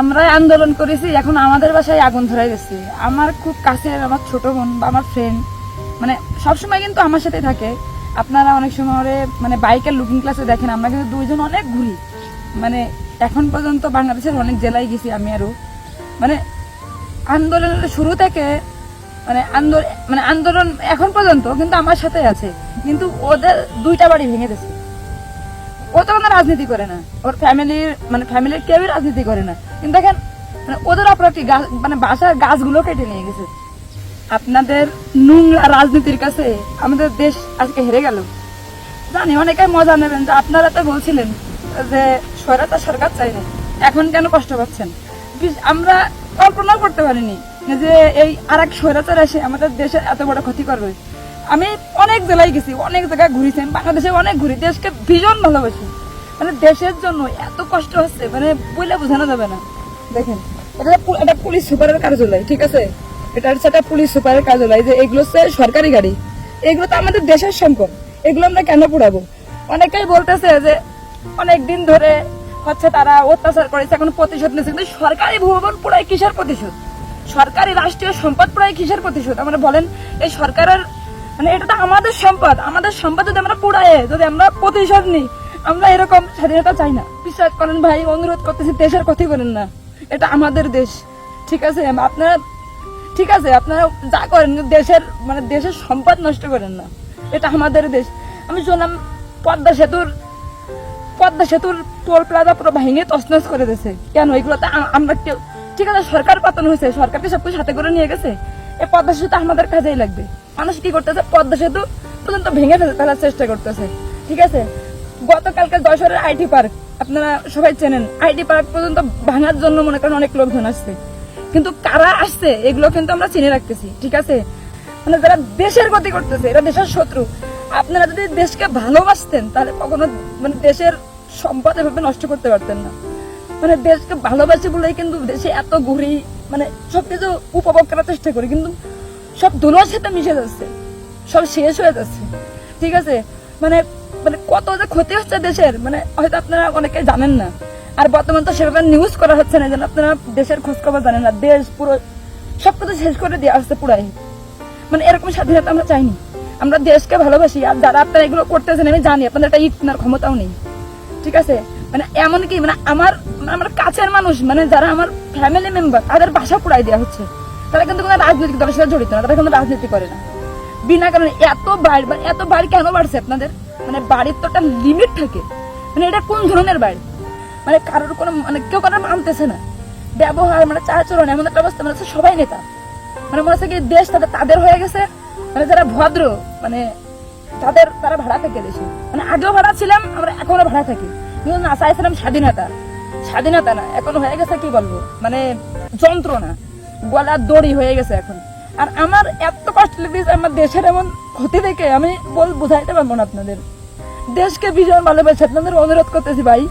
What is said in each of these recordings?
আমরা আন্দোলন করেছি, এখন আমাদের বাসায় আগুন ধরে গেছে আমার খুব কাছের আমার ছোট বোন বা আমার ফ্রেন্ড মানে সবসময় কিন্তু আমার সাথে থাকে। আপনারা অনেক সময় ওরে মানে বাইকের লুকিং ক্লাসে দেখেন, আমরা কিন্তু দুইজন অনেক ঘুরি। মানে এখন পর্যন্ত বাংলাদেশের অনেক জেলায় গেছি আমি আরও মানে আন্দোলনের শুরু থেকে মানে আন্দোলন মানে আন্দোলন এখন পর্যন্ত কিন্তু আমার সাথে আছে। কিন্তু ওদের দুইটা বাড়ি ভেঙে দিয়েছে। ও তো কোনো রাজনীতি করে না। ওর ফ্যামিলির মানে ফ্যামিলির কেউই রাজনীতি করে না। কিন্তু দেখেন মানে ওদের অপরাধী গাছ মানে বাসার গাছগুলো কেটে নিয়ে গেছে। আপনাদের নোংরা রাজনীতির কাছে আমাদের দেশ আজকে হেরে গেল। জানি, অনেকে মজা নেবেন, যে আপনারা তো বলছিলেন যে স্বৈরাচার সরকার চাই না। এখন কেন কষ্ট পাচ্ছেন? আমরা কল্পনাও করতে পারিনি যে এই আর এক স্বৈরাচার এসে আমাদের দেশের এত বড় ক্ষতি করবে। আমি অনেক জেলায় গেছি, অনেক জায়গায় ঘুরেছি আমি বাংলাদেশে অনেক ঘুরি, দেশকে ভীষণ ভালোবাসি। মানে দেশের জন্য এত কষ্ট হচ্ছে মানে বলে বোঝানো যাবে না। দেখেন, এটা পুলিশ সুপারের কার্যালয়, ঠিক আছে? এটা হচ্ছে একটা পুলিশ সুপারের কার্যালয়, যে এগুলো হচ্ছে সরকারি গাড়ি। এগুলো তো আমাদের দেশের সম্পদ এগুলো আমরা কেন পুড়াবো? অনেকেই বলতেছে যে অনেক দিন ধরে হচ্ছে তারা অত্যাচার করেছে, এখন প্রতিশোধ নিচ্ছে কিন্তু সরকারি ভবন পুরাই কিসের প্রতিশোধ? সরকারি রাষ্ট্রীয় সম্পদ পুরাই কিসের প্রতিশোধ? আমরা বলেন, এই সরকারের মানে এটা তো আমাদের সম্পদ। আমাদের সম্পদ যদি আমরা পুরায়ে যদি আমরা প্রতিশোধ নিই, আমরা এরকম স্বাধীনতা চাই না। বিশ্বাস করেন ভাই, অনুরোধ করতেছি, দেশের ক্ষতি করেন না। এটা আমাদের দেশ। ঠিক আছে? আপনারা, ঠিক আছে, আপনারা যা করেন দেশের মানে দেশের সম্পদ নষ্ট করেন না। এটা আমাদের দেশ। আমি শুনলাম পদ্মা সেতুর পদ্মা সেতুর টোল প্লাজা পুরো ভেঙে তছনছ করে দিয়েছে। কেন? এগুলোতে আ- আমরা কেউ ঠিক আছে, সরকার পাতন হয়েছে। সরকারকে সবকিছু হাতে করে নিয়ে গেছে। এই পদ্মা সেতু আমাদের কাজেই লাগবে। মানুষ কি করতেছে? পদ্মা সেতু পর্যন্ত ভেঙে ফেলে ফেলার চেষ্টা করতেছে। ঠিক আছে? গতকালকে যশোরের আইটি পার্ক, আপনারা সবাই চেনেন আইটি পার্ক পর্যন্ত ভাঙার জন্য মনে করেন অনেক লোকজন আসছে। কিন্তু কারা আসছে, এগুলো কিন্তু আমরা চিনে রাখতেছি, ঠিক আছে? মানে যারা দেশের গতি করতেছে, এরা দেশের শত্রু। আপনারা যদি দেশকে ভালোবাসতেন, তাহলে কখনো মানে দেশের সম্পদ এভাবে নষ্ট করতে পারতেন না। মানে দেশকে ভালোবাসি বলেই কিন্তু দেশে এত ঘুরি মানে সবকিছু উপভোগ করার চেষ্টা করি, কিন্তু সব ধুলোর সাথে মিশে যাচ্ছে। সব শেষ হয়ে যাচ্ছে। ঠিক আছে? মানে মানে কত যে ক্ষতি হচ্ছে দেশের মানে হয়তো আপনারা অনেকে জানেন না। আর বর্তমান তো সেভাবে নিউজ করা হচ্ছে না, যেন আপনারা দেশের খোঁজ খবর জানেন না। দেশ পুরো সবকিছু শেষ করে দেওয়া হচ্ছে পুরাই। মানে এরকম স্বাধীনতা আমরা চাইনি। আমরা দেশকে ভালোবাসি, আর যারা আপনারা এগুলো করতেছেন, আমি জানি, আপনাদের একটা ইট কেনার ক্ষমতাও নেই। ঠিক আছে? মানে এমন কি মানে আমার মানে আমার কাছের মানুষ মানে যারা আমার ফ্যামিলি মেম্বার তাদের বাসা পুরাই দেওয়া হচ্ছে। তারা কিন্তু কোনো রাজনৈতিক দলের সাথে জড়িত না, তারা কিন্তু রাজনীতি করে না। বিনা কারণে এত বাড়ি মানে এত বাড়ি কেন বাড়ছে আপনাদের? মানে বাড়ির তো একটা লিমিট থাকে। মানে এটা কোন ধরনের বাড়ি মানে কারোর কোনো মানে কেউ কারোর মানতেছে না। ব্যবহার মানে চারচরণ এমন একটা অবস্থা মানে সবাই নেতা। মানে মনে হচ্ছে কি দেশ তাদের তাদের হয়ে গেছে। মানে যারা ভদ্র মানে তাদের তারা ভাড়া থেকে দেশে। মানে আগেও ভাড়া ছিলাম, আমরা এখনও ভাড়া থাকি। কিন্তু না চাইছিলাম স্বাধীনতা। স্বাধীনতা না এখন হয়ে গেছে কি বলব? মানে যন্ত্রণা। গলার দড়ি হয়ে গেছে এখন। আর আমার এত কষ্ট লেগেছে আমার দেশের এমন ক্ষতি দেখে আমি বল বুঝাইতে পারব না আপনাদের। দেশকে ভীষণ ভালোবাসি আপনাদের অনুরোধ করতেছি ভাই,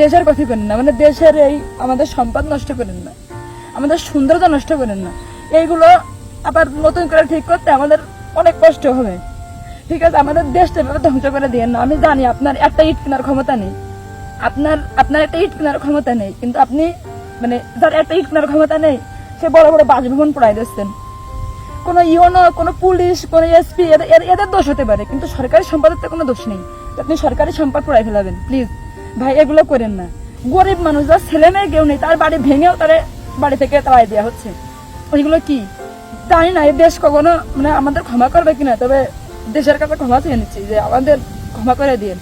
দেশের কথা করেন না মানে দেশের এই আমাদের সম্পদ নষ্ট করেন না, আমাদের সৌন্দর্য নষ্ট করেন না। এইগুলো আবার নতুন করে ঠিক করতে আমাদের অনেক কষ্ট হবে। ঠিক আছে, আমাদের দেশটা এভাবে ধ্বংস করে দিয়ে না। আমি জানি আপনার একটা ইট কেনার ক্ষমতা নেই। আপনার আপনার একটা ইট কেনার ক্ষমতা নেই, কিন্তু আপনি মানে যার একটা ইট কেনার ক্ষমতা নেই সে বড় বড় বাসভবন পড়াই দিচ্ছেন কোনো ইউনো কোনো পুলিশ, কোনো এসপি, এদের দোষ হতে পারে, কিন্তু সরকারি সম্পদের তো কোনো দোষ নেই। আপনি সরকারি সম্পদ পড়াই ফেলাবেন প্লিজ ভাই, এগুলো করেন না। গরিব মানুষ, যার ছেলে মেয়ে কেউ নেই, তার বাড়ি ভেঙেও তার বাড়ি থেকে তাড়াই দেওয়া হচ্ছে। ওইগুলো কি? জানি না, এই দেশ কখনো মানে আমাদের ক্ষমা করবে কিনা, তবে দেশের কাছে ক্ষমা চেয়ে নিচ্ছি যে আমাদের ক্ষমা করে দিন